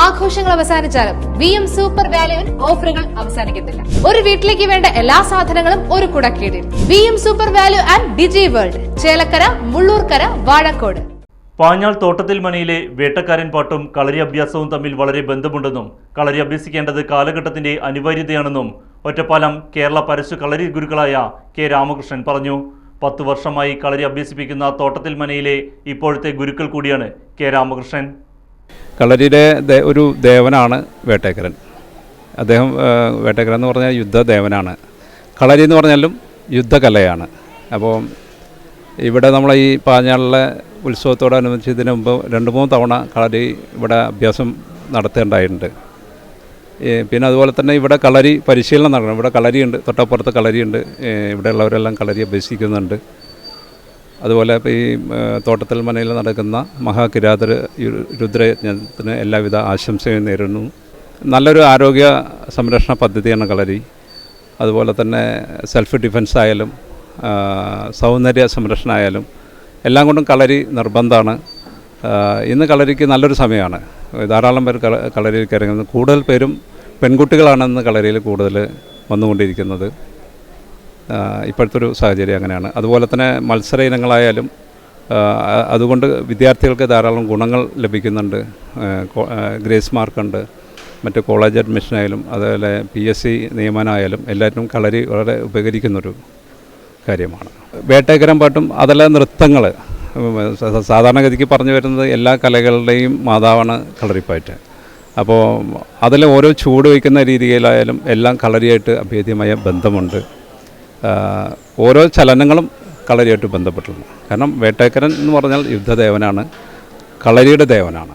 ആഘോഷങ്ങൾ അവസാനിച്ചാലും V M super വാല്യുവിൽ ഓഫറുകൾ അവസാനിക്കുന്നില്ല ഒരു വീട്ടിലേക്ക് വേണ്ട എല്ലാ സാധനങ്ങളും ഒരു കുടക്കീടിൽ. V M super value and digi world Chelakkara Mullurkara Vazhakode. Panjal തോട്ടത്തിൽ മനയിലെ വേട്ടക്കാരൻ പാട്ടും കളരി അഭ്യാസവും തമ്മിൽ വളരെ ബന്ധമുണ്ടെന്നും കളരി അഭ്യസിക്കേണ്ടത് കാലഘട്ടത്തിന്റെ അനിവാര്യതയാണെന്നും ഒറ്റപ്പാലം കേരള പരശു കളരി ഗുരുക്കളായ കെ രാമകൃഷ്ണൻ പറഞ്ഞു. പത്തു വർഷമായി കളരി അഭ്യസിപ്പിക്കുന്ന തോട്ടത്തിൽ മനയിലെ ഇപ്പോഴത്തെ ഗുരുക്കൾ കൂടിയാണ് കെ രാമകൃഷ്ണൻ. കളരിയുടെ ദേ- ഒരു ദേവനാണ് വേട്ടേക്കരൻ. അദ്ദേഹം വേട്ടേക്കരൻ എന്ന് പറഞ്ഞാൽ യുദ്ധദേവനാണ്. കളരി എന്ന് പറഞ്ഞാലും യുദ്ധകലയാണ്. അപ്പോൾ ഇവിടെ നമ്മൾ ഈ പാഞ്ഞാളിലെ ഉത്സവത്തോടനുബന്ധിച്ച് ഇതിന് മുമ്പ് രണ്ട് മൂന്ന് തവണ കളരി ഇവിടെ അഭ്യാസം നടത്തേണ്ടതായിട്ടുണ്ട് പിന്നെ അതുപോലെ തന്നെ ഇവിടെ കളരി പരിശീലനം നടക്കണം. ഇവിടെ കളരിയുണ്ട് തൊട്ടപ്പുറത്ത് കളരിയുണ്ട് ഇവിടെയുള്ളവരെല്ലാം കളരി അഭ്യസിക്കുന്നുണ്ട്. അതുപോലെ ഇപ്പോൾ ഈ തോട്ടത്തിൽ മനയിൽ നടക്കുന്ന മഹാകിരാതര യു- രുദ്രയജ്ഞത്തിന് എല്ലാവിധ ആശംസയും നേരുന്നു. നല്ലൊരു ആരോഗ്യ സംരക്ഷണ പദ്ധതിയാണ് കളരി. അതുപോലെ തന്നെ സെൽഫ് ഡിഫെൻസ് ആയാലും സൗന്ദര്യ സൗന്ദര്യ സംരക്ഷണമായാലും എല്ലാം കൊണ്ടും കളരി നിർബന്ധമാണ്. ഇന്ന് കളരിക്ക് നല്ലൊരു സമയമാണ്. ധാരാളം പേർ കള കളരിയിലേക്ക് ഇറങ്ങുന്നത് കൂടുതൽ പേരും പെൺകുട്ടികളാണെന്ന് കളരിയിൽ കൂടുതൽ വന്നുകൊണ്ടിരിക്കുന്നത്. ഇപ്പോഴത്തെ ഒരു സാഹചര്യം അങ്ങനെയാണ്. അതുപോലെ തന്നെ മത്സര ഇനങ്ങളായാലും അതുകൊണ്ട് വിദ്യാർത്ഥികൾക്ക് ധാരാളം ഗുണങ്ങൾ ലഭിക്കുന്നുണ്ട്. ഗ്രേസ് മാർക്കുണ്ട്. മറ്റ് കോളേജ് അഡ്മിഷനായാലും അതുപോലെ പി എസ് സി നിയമനമായാലും എല്ലാറ്റിനും കളരി വളരെ ഉപകരിക്കുന്നൊരു കാര്യമാണ്. വേട്ടേക്കരം പാട്ടും അതല്ല നൃത്തങ്ങൾ സാധാരണഗതിക്ക് പറഞ്ഞു വരുന്നത് എല്ലാ കലകളുടെയും മാതാവാണ് കളരിപ്പാറ്റ് അപ്പോൾ അതിൽ ഓരോ ചൂട് വയ്ക്കുന്ന രീതിയിലായാലും എല്ലാം കളരിയായിട്ട് അഭേദ്യമായ ബന്ധമുണ്ട്. ഓരോ ചലനങ്ങളും കളരിയായിട്ട് ബന്ധപ്പെട്ടിട്ടുണ്ട്. കാരണം വേട്ടേക്കരൻ എന്ന് പറഞ്ഞാൽ യുദ്ധദേവനാണ് കളരിയുടെ ദേവനാണ്.